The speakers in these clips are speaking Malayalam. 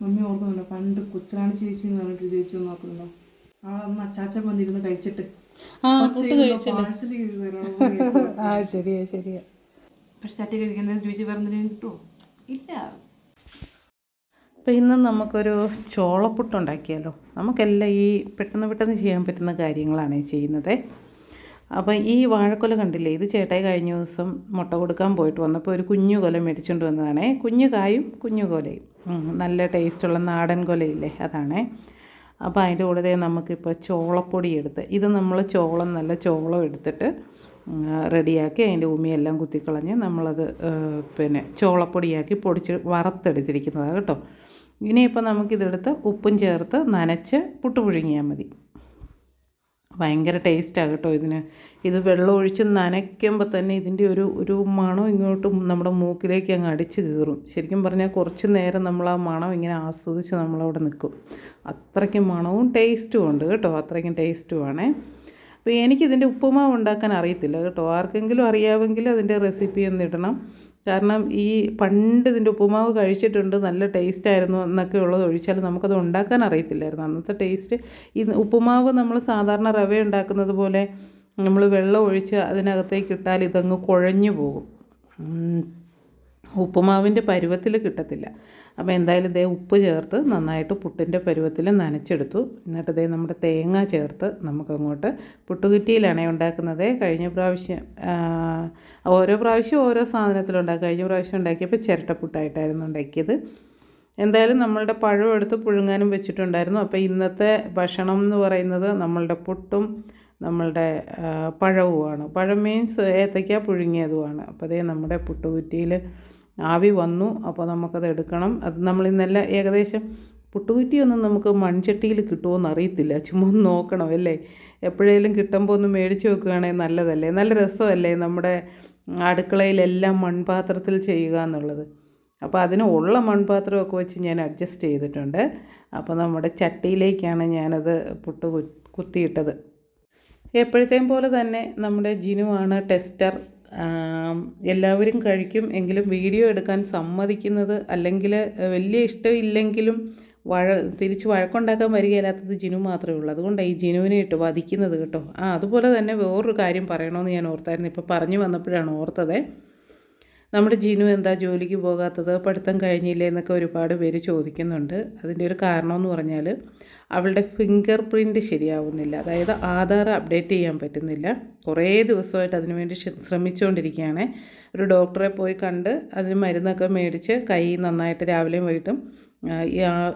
മമ്മി ഓർക്കുന്നുണ്ടോ? പണ്ട് കൊച്ചുറാണി ചേച്ചി എന്ന് പറഞ്ഞിട്ട് ചേച്ചി ഒന്ന് നോക്കുന്നുണ്ടോ ആ അന്ന് അച്ചാച്ച വന്നിരുന്ന് കഴിച്ചിട്ട്. ആ ശരിയാ ശരിയാ. പക്ഷെ ചട്ടി കഴിക്കുന്നത് കിട്ടുമോ ഇല്ല. അപ്പോൾ ഇന്ന് നമുക്കൊരു ചോളപ്പുട്ട് ഉണ്ടാക്കിയാലോ? നമുക്കെല്ലാം ഈ പെട്ടെന്ന് പെട്ടെന്ന് ചെയ്യാൻ പറ്റുന്ന കാര്യങ്ങളാണ് ചെയ്യുന്നത്. അപ്പോൾ ഈ വാഴക്കൊല കണ്ടില്ലേ? ഇത് ചേട്ടായി കഴിഞ്ഞ ദിവസം മുട്ട കൊടുക്കാൻ പോയിട്ട് വന്നപ്പോൾ ഒരു കുഞ്ഞു കൊല മേടിച്ചുകൊണ്ട് വന്നതാണേ. കുഞ്ഞു കായും കുഞ്ഞു കൊലയും. നല്ല ടേസ്റ്റുള്ള നാടൻ കൊലയില്ലേ? അതാണേ. അപ്പോൾ അതിന്റെ കൂടെ നമുക്കിപ്പോൾ ചോളപ്പൊടി എടുത്ത് ഇത് നമ്മൾ ചോളം നല്ല ചോളം എടുത്തിട്ട് റെഡിയാക്കി അതിന്റെ ഉമിയെല്ലാം കുത്തിക്കളഞ്ഞ് നമ്മളത് പിന്നെ ചോളപ്പൊടിയാക്കി പൊടിച്ച് വറുത്തെടുത്തിരിക്കുന്നതാണ് കേട്ടോ. ഇനിയിപ്പോൾ നമുക്കിതെടുത്ത് ഉപ്പും ചേർത്ത് നനച്ച് പുട്ട് പുഴുങ്ങിയാൽ മതി. ഭയങ്കര ടേസ്റ്റാണ് കേട്ടോ ഇതിന്. ഇത് വെള്ളം ഒഴിച്ച് നനയ്ക്കുമ്പോൾ തന്നെ ഇതിന്റെ ഒരു ഒരു മണം ഇങ്ങോട്ട് നമ്മുടെ മൂക്കിലേക്ക് അങ്ങ് അടിച്ച് കയറും ശരിക്കും പറഞ്ഞാൽ കുറച്ച് നേരം നമ്മൾ ആ മണം ഇങ്ങനെ ആസ്വദിച്ച് നമ്മളവിടെ നിൽക്കും അത്രയ്ക്കും മണവും ടേസ്റ്റും ഉണ്ട് കേട്ടോ അത്രയ്ക്കും ടേസ്റ്റുമാണേ അപ്പോൾ എനിക്കിതിന്റെ ഉപ്പുമാവ് ഉണ്ടാക്കാൻ അറിയത്തില്ല കേട്ടോ. ആർക്കെങ്കിലും അറിയാമെങ്കിൽ അതിന്റെ റെസിപ്പി ഒന്ന് ഇടണം. കാരണം ഈ പണ്ട് ഇതിന്റെ ഉപ്പുമാവ് കഴിച്ചിട്ടുണ്ട് നല്ല ടേസ്റ്റ് ആയിരുന്നു എന്നൊക്കെ ഉള്ളത് ഒഴിച്ചാൽ നമുക്കത് ഉണ്ടാക്കാൻ അറിയത്തില്ലായിരുന്നു അന്നത്തെ ടേസ്റ്റ് ഈ ഉപ്പുമാവ് നമ്മൾ സാധാരണ റവ ഉണ്ടാക്കുന്നത് പോലെ നമ്മൾ വെള്ളം ഒഴിച്ച് അതിനകത്തേക്ക് ഇട്ടാൽ ഇതങ്ങ് കുഴഞ്ഞു പോകും. ഉപ്പുമാവിന്റെ പരുവത്തിൽ കിട്ടത്തില്ല. അപ്പോൾ എന്തായാലും ദേ ഉപ്പ് ചേർത്ത് നന്നായിട്ട് പുട്ടിന്റെ പരുവത്തിൽ നനച്ചെടുത്തു. എന്നിട്ട് ദേ നമ്മുടെ തേങ്ങ ചേർത്ത് നമുക്കങ്ങോട്ട് പുട്ടുകുറ്റിയിലാണേ ഉണ്ടാക്കുന്നത്. കഴിഞ്ഞ പ്രാവശ്യം ഓരോ പ്രാവശ്യം ഓരോ സാധനത്തിലുണ്ടാക്കും കഴിഞ്ഞ പ്രാവശ്യം ഉണ്ടാക്കിയപ്പോൾ ചിരട്ടപ്പുട്ടായിട്ടായിരുന്നു ഉണ്ടാക്കിയത്. എന്തായാലും നമ്മളുടെ പഴം എടുത്ത് പുഴുങ്ങാനും വെച്ചിട്ടുണ്ടായിരുന്നു. അപ്പോൾ ഇന്നത്തെ ഭക്ഷണം എന്ന് പറയുന്നത് നമ്മളുടെ പുട്ടും നമ്മളുടെ പഴവുമാണ്. പഴം മീൻസ് ഏത്തയ്ക്ക പുഴുങ്ങിയതുമാണ്. അപ്പോൾ അതേ നമ്മുടെ പുട്ടുകുറ്റിയിൽ ആവി വന്നു അപ്പോൾ നമുക്കത് എടുക്കണം. അത് നമ്മൾ ഇന്നല്ല ഏകദേശം പുട്ടുകുറ്റിയൊന്നും നമുക്ക് മൺചട്ടിയിൽ കിട്ടുമോയെന്ന് അറിയത്തില്ല. ചുമ്മാ ഒന്ന് നോക്കണം അല്ലേ? എപ്പോഴേലും കിട്ടുമ്പോൾ ഒന്ന് മേടിച്ച് വെക്കുകയാണെങ്കിൽ നല്ലതല്ലേ? നല്ല രസമല്ലേ നമ്മുടെ അടുക്കളയിലെല്ലാം മൺപാത്രത്തിൽ ചെയ്യുക എന്നുള്ളത്. അപ്പോൾ അതിന് ഉള്ള മൺപാത്രമൊക്കെ വെച്ച് ഞാൻ അഡ്ജസ്റ്റ് ചെയ്തിട്ടുണ്ട്. അപ്പോൾ നമ്മുടെ ചട്ടിയിലേക്കാണ് ഞാനത് പുട്ട് കുത്തിയിട്ടത്. എപ്പോഴത്തെയും പോലെ തന്നെ നമ്മുടെ ജിനുവാണ് ടെസ്റ്റർ. എല്ലാവരും കഴിക്കും. എങ്കിലും വീഡിയോ എടുക്കാൻ സമ്മതിക്കുന്നത് അല്ലെങ്കിൽ വലിയ ഇഷ്ടമില്ലെങ്കിലും വഴ തിരിച്ച് വഴക്കുണ്ടാക്കാൻ വരികയില്ലാത്തത് ജിനു മാത്രമേ ഉള്ളൂ. അതുകൊണ്ടാണ് ഈ ജിനുവിനെ ഇട്ട് വധിക്കുന്നത് കേട്ടോ. ആ അതുപോലെ തന്നെ വേറൊരു കാര്യം പറയണമെന്ന് ഞാൻ ഓർത്തായിരുന്നു. ഇപ്പോൾ പറഞ്ഞു വന്നപ്പോഴാണ് ഓർത്തത്. നമ്മുടെ ജിനു എന്താ ജോലിക്ക് പോകാത്തത്? പഠിത്തം കഴിഞ്ഞില്ലേ എന്നൊക്കെ ഒരുപാട് പേര് ചോദിക്കുന്നുണ്ട്. അതിന്റെ ഒരു കാരണം എന്ന് പറഞ്ഞാൽ അവളുടെ ഫിംഗർ പ്രിന്റ് ശരിയാവുന്നില്ല. അതായത് ആധാർ അപ്ഡേറ്റ് ചെയ്യാൻ പറ്റുന്നില്ല. കുറേ ദിവസമായിട്ട് അതിനുവേണ്ടി ശ്രമിച്ചുകൊണ്ടിരിക്കുകയാണ്. ഒരു ഡോക്ടറെ പോയി കണ്ട് അതിന് മരുന്നൊക്കെ മേടിച്ച് കൈ നന്നായിട്ട് രാവിലെയും വൈകിട്ടും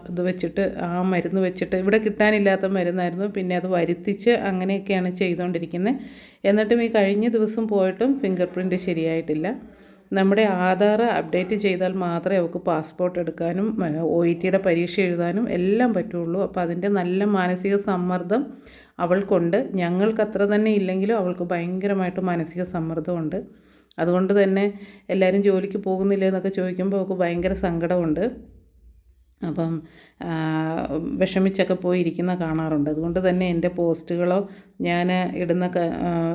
ഇത് വെച്ചിട്ട് ആ മരുന്ന് വെച്ചിട്ട് ഇവിടെ കിട്ടാനില്ലാത്ത മരുന്നായിരുന്നു. പിന്നെ അത് വരുത്തിച്ച് അങ്ങനെയൊക്കെയാണ് ചെയ്തുകൊണ്ടിരിക്കുന്നത്. എന്നിട്ടും ഈ കഴിഞ്ഞ ദിവസം പോയിട്ടും ഫിംഗർ പ്രിന്റ് ശരിയായിട്ടില്ല. നമ്മുടെ ആധാർ അപ്ഡേറ്റ് ചെയ്താൽ മാത്രമേ അവൾക്ക് പാസ്പോർട്ട് എടുക്കാനും ഒ ഇ ടിയുടെ പരീക്ഷ എഴുതാനും എല്ലാം പറ്റുള്ളൂ. അപ്പോൾ അതിന്റെ നല്ല മാനസിക സമ്മർദ്ദം അവൾക്കുണ്ട്. ഞങ്ങൾക്ക് അത്ര തന്നെ ഇല്ലെങ്കിലും അവൾക്ക് ഭയങ്കരമായിട്ട് മാനസിക സമ്മർദ്ദമുണ്ട്. അതുകൊണ്ട് തന്നെ എല്ലാവരും ജോലിക്ക് പോകുന്നില്ല എന്നൊക്കെ ചോദിക്കുമ്പോൾ അവൾക്ക് ഭയങ്കര സങ്കടമുണ്ട്. അപ്പം വിഷമിച്ചൊക്കെ പോയി ഇരിക്കുന്ന കാണാറുണ്ട്. അതുകൊണ്ട് തന്നെ എന്റെ പോസ്റ്റുകളോ ഞാൻ ഇടുന്ന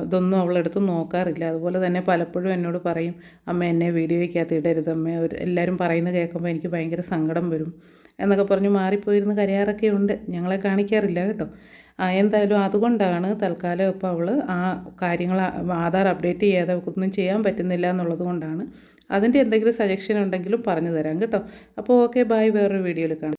ഇതൊന്നും അവളെടുത്ത് നോക്കാറില്ല. അതുപോലെ തന്നെ പലപ്പോഴും എന്നോട് പറയും അമ്മ എന്നെ വീഡിയോയ്ക്കകത്ത് ഇടരുത് അമ്മ. എല്ലാവരും പറയുന്നത് കേൾക്കുമ്പോൾ എനിക്ക് ഭയങ്കര സങ്കടം വരും. എന്നൊക്കെ പറഞ്ഞ് മാറിപ്പോയിരുന്ന് കരയാറൊക്കെ ഉണ്ട്. ഞങ്ങളെ കാണിക്കാറില്ല കേട്ടോ. എന്തായാലും അതുകൊണ്ടാണ് തൽക്കാലം ഇപ്പോൾ അവൾ ആ കാര്യങ്ങൾ ആധാർ അപ്ഡേറ്റ് ചെയ്യാതെ ഒന്നും ചെയ്യാൻ പറ്റുന്നില്ല എന്നുള്ളത് കൊണ്ടാണ് അതിന്റെ എന്തെങ്കിലും സജഷൻ ഉണ്ടെങ്കിലും പറഞ്ഞു തരാം കേട്ടോ. അപ്പോൾ ഓക്കെ ബൈ വേറൊരു വീഡിയോയിൽ കാണാം.